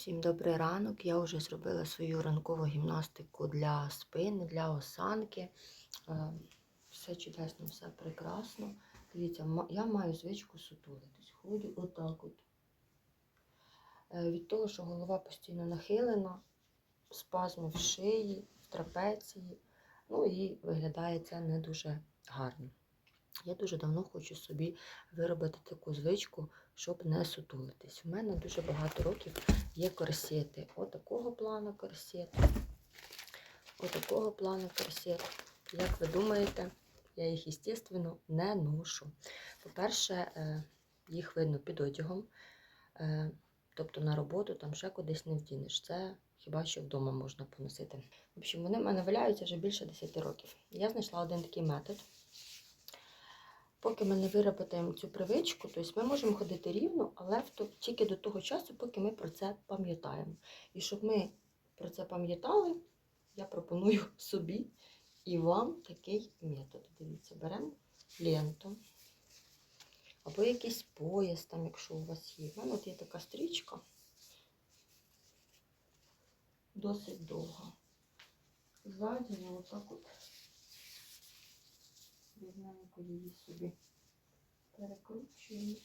Всім добрий ранок. Я вже зробила свою ранкову гімнастику для спини, для осанки. Е, Все чудесно, все прекрасно. Дивіться, я маю звичку сутулитись. Ходжу отак от. Е, Від того, що голова постійно нахилена, спазми в шиї, в трапеції. Ну і виглядає це не дуже гарно. Я дуже давно хочу собі виробити таку звичку, щоб не сутулитись. У мене дуже багато років є корсети. Отакого плану корсет. Отакого плану корсет. Як ви думаєте, я їх, звісно, не ношу. По-перше, е, їх видно під одягом. Е, Тобто на роботу там ще кудись не вдінеш. Це хіба що вдома можна поносити. В общем, вони в мене валяються вже більше 10 років. Я знайшла один такий метод. Поки ми не виробимо цю привичку, тобто ми можемо ходити рівно, але тільки до того часу, поки ми про це пам'ятаємо. І щоб ми про це пам'ятали, я пропоную собі і вам такий метод. Дивіться, беремо ленту або якийсь пояс, там, якщо у вас є. У мене от є така стрічка, досить довга. Ззаді я отак от рівненько її собі перекручуємо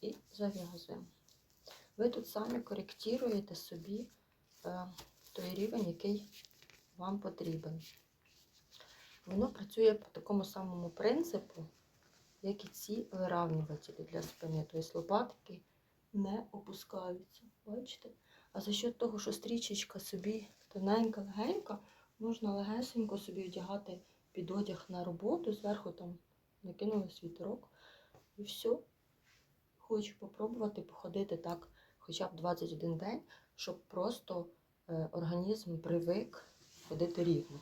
і зав'язуємо. Ви тут самі коректуєте собі е, той рівень, який вам потрібен. Воно працює по такому самому принципу, як і ці виравнювателі для спини. Тобто лопатки не опускаються. Бачите? А за счет того, що стрічечка собі тоненька, легенька, можна легесенько собі вдягати під одяг на роботу, зверху там накинули світерок і все. Хочу попробувати походити так хоча б 21 день, щоб просто е, організм привик ходити рівно.